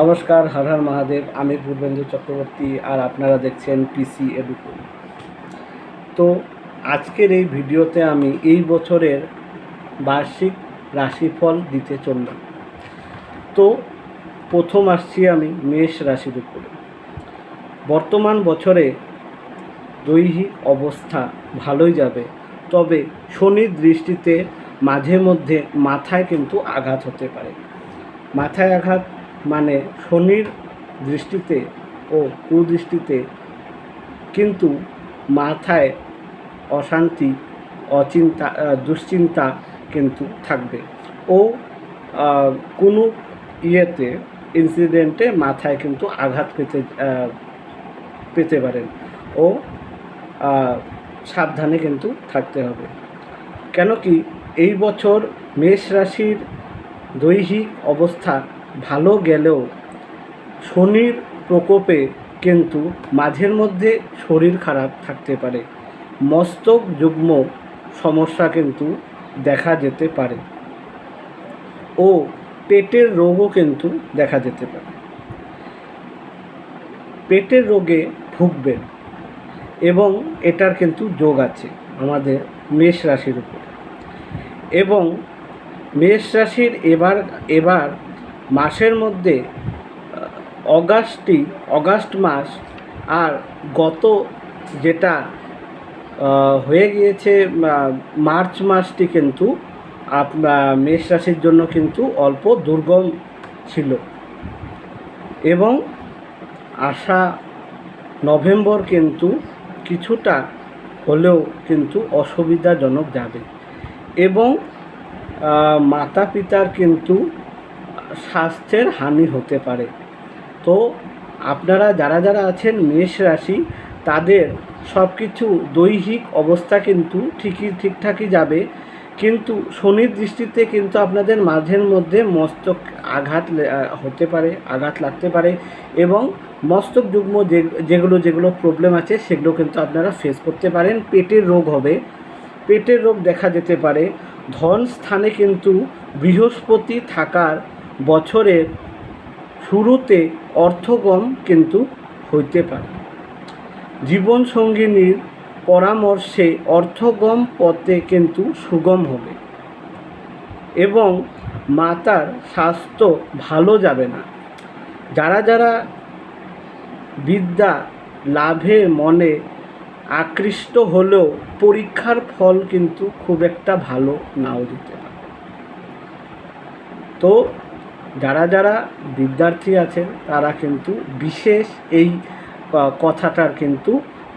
নমস্কার, হর হর মহাদেব, আমি পূর্বেন্দু চক্রবর্তী আর আপনারা দেখছেন পিসি এডুকো তো আজকের এই ভিডিওতে আমি এই বছরের বার্ষিক রাশিফল দিতে চললাম। তো প্রথম আসছি আমি মেষ রাশির উপরে। বর্তমান বছরে দৈহিক অবস্থা ভালোই যাবে, তবে শনির দৃষ্টিতে মাঝে মধ্যে মাথায় কিন্তু আঘাত হতে পারে। মাথায় আঘাত মানে শনির দৃষ্টিতে ও কুদৃষ্টিতে কিন্তু মাথায় অশান্তি, অচিন্তা দুশ্চিন্তা কিন্তু থাকবে। ও কোনো ইয়েতে ইনসিডেন্টে মাথায় কিন্তু আঘাত পেতে পেতে পারেন। ও সাবধানে কিন্তু থাকতে হবে। কেন কি এই বছর মেষ রাশির দৈহিক অবস্থা ভালো গেলেও শনির প্রকোপে কিন্তু মাঝের মধ্যে শরীর খারাপ থাকতে পারে। মস্তক যুগ্ম সমস্যা কিন্তু দেখা যেতে পারে। ও পেটের রোগও কিন্তু দেখা যেতে পারে। পেটের রোগে ভুগবেন এবং এটার কিন্তু যোগ আছে আমাদের মেষ রাশির উপর। এবং মেষ রাশির এবার এবার মাসের মধ্যে আহ, অগাস্টটি অগাস্ট মাস আর গত যেটা হয়ে গিয়েছে মার্চ মাসটি কিন্তু মেষ রাশির জন্য কিন্তু অল্প দুর্গম ছিল। এবং আশা নভেম্বর কিন্তু কিছুটা হলেও কিন্তু অসুবিধাজনক যাবে। এবং মাতা পিতার কিন্তু স্বাস্থ্যের হানি হতে পারে। তো আপনারা যারা যারা আছেন মেষ রাশি, তাদের সব কিছু দৈহিক অবস্থা কিন্তু ঠিকই ঠিকঠাকই যাবে। কিন্তু শনির দৃষ্টিতে কিন্তু আপনাদের মাঝের মধ্যে মস্তক আঘাত হতে পারে, আঘাত লাগতে পারে এবং মস্তক যুগ্ম যে, যেগুলো যেগুলো প্রবলেম আছে সেগুলো কিন্তু আপনারা ফেস করতে পারেন। পেটের রোগ হবে। পেটের রোগ দেখা যেতে পারে। ধন স্থানে কিন্তু বৃহস্পতি থাকার বছরের শুরুতে অর্থগম কিন্তু হইতে পারে। জীবন সঙ্গিনীর পরামর্শে অর্থগম পথে কিন্তু সুগম হবে এবং মাতার স্বাস্থ্য ভালো যাবে না। যারা যারা বিদ্যা লাভে মনে আকৃষ্ট হলেও পরীক্ষার ফল কিন্তু খুব একটা ভালো নাও দিতে পারে। তো যারা যারা বিদ্যার্থী আছেন, তারা কিন্তু বিশেষ এই কথাটার কিন্তু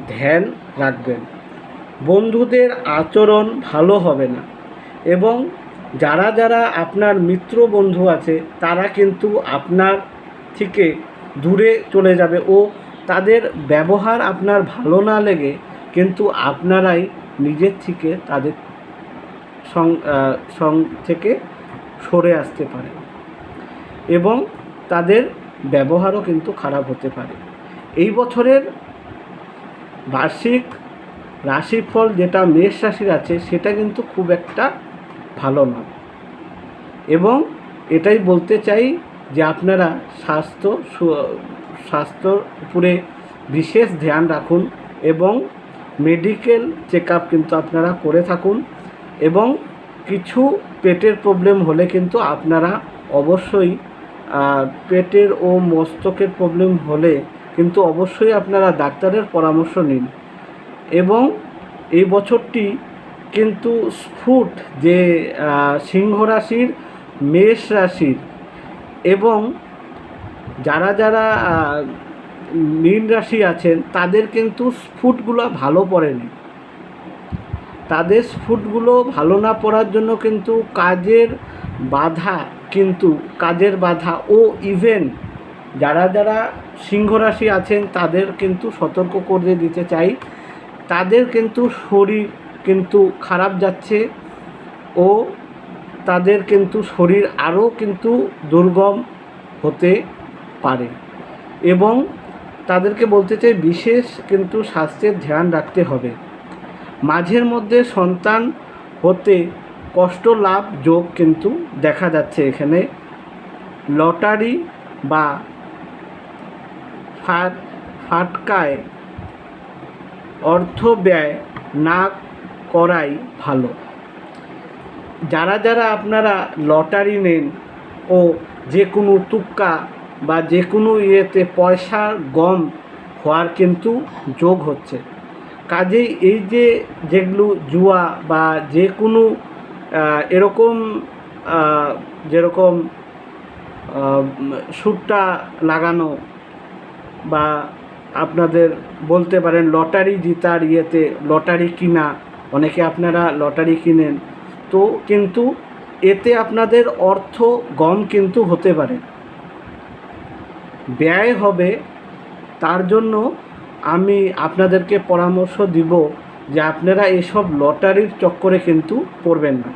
ধ্যান রাখবেন। বন্ধুদের আচরণ ভালো হবে না এবং যারা যারা আপনার মিত্র বন্ধু আছে, তারা কিন্তু আপনার থেকে দূরে চলে যাবে ও তাদের ব্যবহার আপনার ভালো না লেগে কিন্তু আপনারাই নিজের থেকে তাদের সং থেকে সরে আসতে পারে এবং তাদের ব্যবহারও কিন্তু খারাপ হতে পারে। এই বছরের বার্ষিক রাশিফল যেটা মেষ রাশির আছে, সেটা কিন্তু খুব একটা ভালো নয়। এবং এটাই বলতে চাই যে আপনারা স্বাস্থ্য স্বাস্থ্যর উপরে বিশেষ ধ্যান রাখুন এবং মেডিকেল চেক কিন্তু আপনারা করে থাকুন এবং কিছু পেটের প্রবলেম হলে কিন্তু আপনারা অবশ্যই পেটের ও মস্তকের প্রবলেম হলে কিন্তু অবশ্যই আপনারা ডাক্তারের পরামর্শ নিন। এবং এই বছরটি কিন্তু স্ফুট যে সিংহ রাশির, মেষ রাশির এবং যারা যারা মীন রাশি আছেন, তাদের কিন্তু স্ফুটগুলো ভালো পড়েনি। তাদের স্ফুটগুলো ভালো না পড়ার জন্য কিন্তু কাজের বাধা কিন্তু কাজের বাধা ও ইভেন যারা যারা সিংহ রাশি আছেন, তাদের কিন্তু সতর্ক করে দিতে চাই। তাদের কিন্তু শরীর কিন্তু খারাপ যাচ্ছে ও তাদের কিন্তু শরীর আরও কিন্তু দুর্গম হতে পারে এবং তাদেরকে বলতে চাই বিশেষ কিন্তু স্বাস্থ্যের ধ্যান রাখতে হবে। মাঝের মধ্যে সন্তান হতে কষ্ট, লাভ, যোগ কিন্তু দেখা যাচ্ছে এখানে। লটারি বা ফাট, ফাটকায় অর্থ ব্যয় না করাই ভালো। যারা যারা আপনারা লটারি নেন ও যে কোনো তুক্কা বা যে কোনো ইয়েতে পয়সার গম হওয়ার কিন্তু যোগ হচ্ছে। কাজেই এই যে যেগুলো জুয়া বা যে কোনো এরকম যেরকম সুটটা লাগানো বা আপনাদের বলতে পারেন লটারি জিতার ইয়েতে লটারি কিনা, অনেকে আপনারা লটারি কিনেন। তো কিন্তু এতে আপনাদের অর্থ গম কিন্তু হতে পারে। ব্যয় হবে, তার জন্য আমি আপনাদেরকে পরামর্শ দিব যে আপনারা এসব লটারির চক্করে কিন্তু পড়বেন না।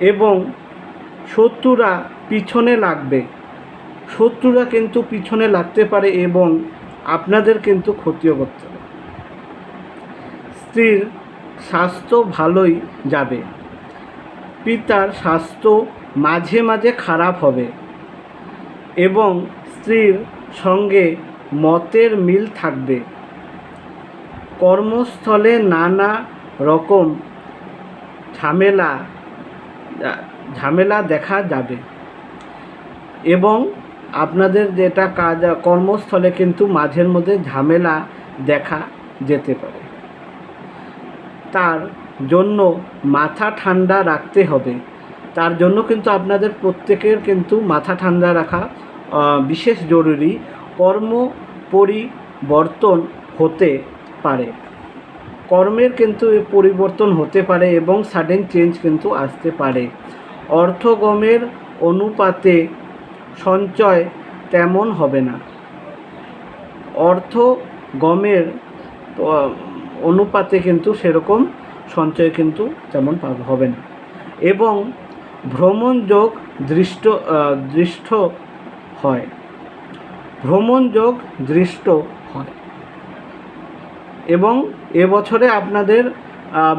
এবং শত্রুরা পিছনে লাগবে। শত্রুরা কিন্তু পিছনে লাগতে পারে এবং আপনাদের কিন্তু ক্ষতিও করতে পারে। স্ত্রীর স্বাস্থ্য ভালোই যাবে। পিতার স্বাস্থ্য মাঝে মাঝে খারাপ হবে এবং স্ত্রীর সঙ্গে মতের মিল থাকবে। কর্মস্থলে নানা রকম ঝামেলা ঝামেলা দেখা যাবে। এবং আপনাদের যেটা কাজ, কর্মস্থলে কিন্তু মাঝের মধ্যে ঝামেলা দেখা যেতে পারে। তার জন্য মাথা ঠান্ডা রাখতে হবে। তার জন্য কিন্তু আপনাদের প্রত্যেকের কিন্তু মাথা ঠান্ডা রাখা বিশেষ জরুরি। কর্ম পরিবর্তন হতে পারে। কর্মের কিন্তু পরিবর্তন হতে পারে এবং সাডেন চেঞ্জ কিন্তু আসতে পারে। অর্থগমের অনুপাতে সঞ্চয় তেমন হবে না। অর্থ গমের অনুপাতে কিন্তু সেরকম সঞ্চয় কিন্তু তেমন হবে না। এবং ভ্রমণ যোগ দৃষ্ট দৃষ্ট হয়। ভ্রমণ যোগ দৃষ্ট হয়। এবং এবছরে আপনাদের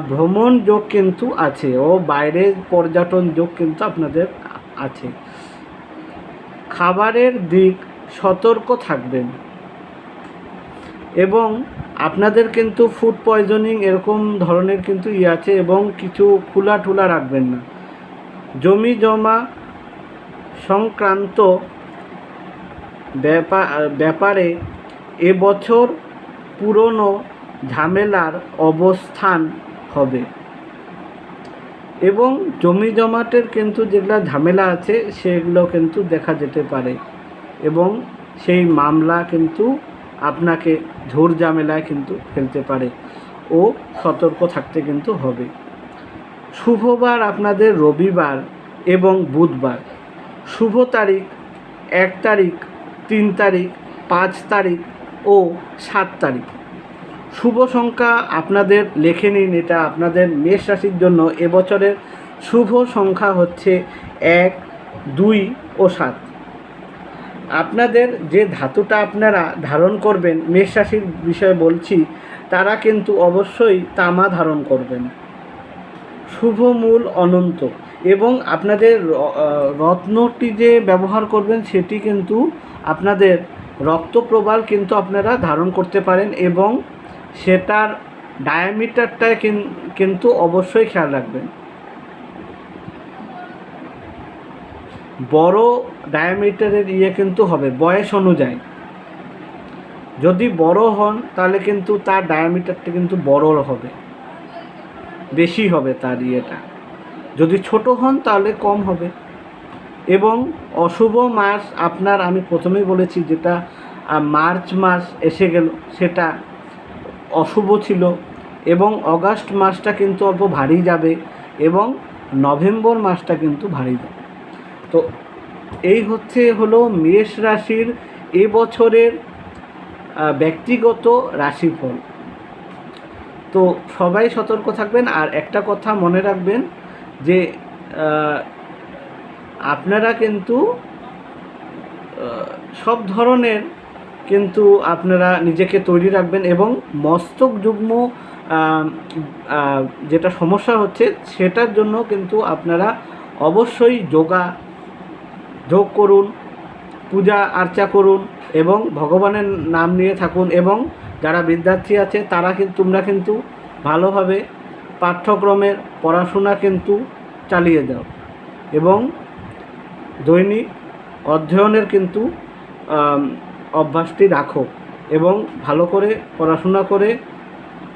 ভ্রমণ যোগ কিন্তু আছে ও বাইরে পর্যটন যোগ কিন্তু আপনাদের আছে। খাবারের দিক সতর্ক থাকবেন এবং আপনাদের কিন্তু ফুড পয়জনিং এরকম ধরনের কিন্তু ই আছে এবং কিছু খোলা টুলা রাখবেন না। জমি জমা সংক্রান্ত ব্যাপার ব্যাপারে এবছর পুরনো ঝামেলার অবস্থান হবে। এবং জমি জমাটের কিন্তু যেগুলো ঝামেলা আছে, সেগুলো কিন্তু দেখা যেতে পারে। এবং সেই মামলা কিন্তু আপনাকে ঝোর ঝামেলায় কিন্তু ফেলতে পারে ও সতর্ক থাকতে কিন্তু হবে। শুভবার আপনাদের রবিবার এবং বুধবার। শুভ তারিখ এক তারিখ, তিন তারিখ, পাঁচ তারিখ ও সাত তারিখ। শুভ সংখ্যা আপনাদের লেখে নিন, এটা আপনাদের মেষ রাশির জন্য এবছরের শুভ সংখ্যা হচ্ছে এক, দুই ও সাত। আপনাদের যে ধাতুটা আপনারা ধারণ করবেন, মেষ রাশির বিষয়ে বলছি, তারা কিন্তু অবশ্যই তামা ধারণ করবেন। শুভ মূল অনন্ত এবং আপনাদের রত্নটি যে ব্যবহার করবেন, সেটি কিন্তু আপনাদের রক্তপ্রবাল কিন্তু আপনারা ধারণ করতে পারেন এবং সেটার ডায়ামিটারটায় কিন- কিন্তু অবশ্যই খেয়াল রাখবেন। বড় ডায়ামিটারের ইয়ে কিন্তু হবে, বয়স অনুযায়ী। যদি বড় হন, তাহলে কিন্তু তার ডায়ামিটারটা কিন্তু বড় হবে। বেশি হবে তার ইয়েটা। যদি ছোট হন, তাহলে কম হবে। এবং অশুভ মাস আপনার, আমি প্রথমেই বলেছি যেটা মার্চ মাস এসে গেল, সেটা অশুভ ছিল এবং অগাস্ট মাসটা কিন্তু অল্প ভারী যাবে এবং নভেম্বর মাসটা কিন্তু ভারী যাবে। তো এই হচ্ছে হলো মেষ রাশির এবছরের ব্যক্তিগত রাশিফল। তো সবাই সতর্ক থাকবেন আর একটা কথা মনে রাখবেন যে আপনারা কিন্তু সব ধরনের কিন্তু আপনারা নিজেকে তৈরি রাখবেন এবং মস্তক যুগ্ম যেটা সমস্যা হচ্ছে সেটার জন্য কিন্তু আপনারা অবশ্যই যোগা, যোগ করুন, পূজা আর্চা করুন এবং ভগবানের নাম নিয়ে থাকুন এবং যারা বিদ্যার্থী আছে তারা কিন্তু, তোমরা কিন্তু ভালোভাবে পাঠ্যক্রমের পড়াশোনা কিন্তু চালিয়ে দাও এবং দৈনিক অধ্যয়নের কিন্তু অভ্যাসটি রাখো এবং ভালো করে পড়াশোনা করে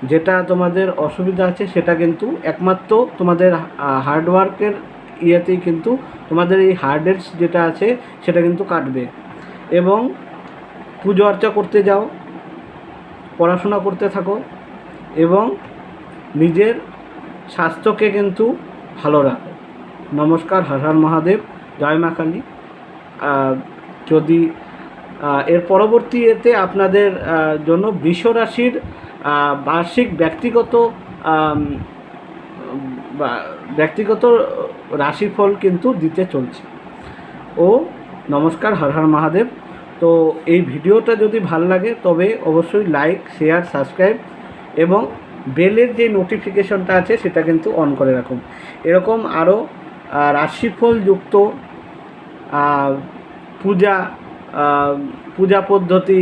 যেটা তোমাদের অসুবিধা আছে সেটা কিন্তু একমাত্র তোমাদের হার্ডওয়ার্কের ইয়েতেই কিন্তু তোমাদের এই হার্ডের যেটা আছে সেটা কিন্তু কাটবে। এবং পুজো অর্চা করতে যাও, পড়াশোনা করতে থাকো এবং নিজের স্বাস্থ্যকে কিন্তু ভালো রাখো। নমস্কার, হর মহাদেব, জয় মা কালী। যদি এর পরবর্তী এতে আপনাদের জন্য বৃষ রাশির বার্ষিক ব্যক্তিগত ব্যক্তিগত রাশিফল কিন্তু দিতে চলছে। ও নমস্কার, হর হর মহাদেব। তো এই ভিডিওটা যদি ভালো লাগে, তবে অবশ্যই লাইক, শেয়ার, সাবস্ক্রাইব এবং বেলের যে নোটিফিকেশনটা আছে, সেটা কিন্তু অন করে রাখুন। এরকম আরও রাশিফল যুক্ত পূজা পূজা পদ্ধতি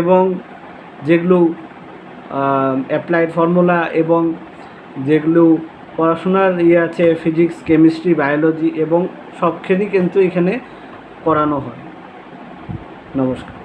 এবং যেগুলো অ্যাপ্লাইড ফর্মুলা এবং যেগুলো পড়াশোনার ইয়ে আছে ফিজিক্স কেমিস্ট্রি বায়োলজি এবং সবখানেই কিন্তু এখানে করানো হয়। নমস্কার।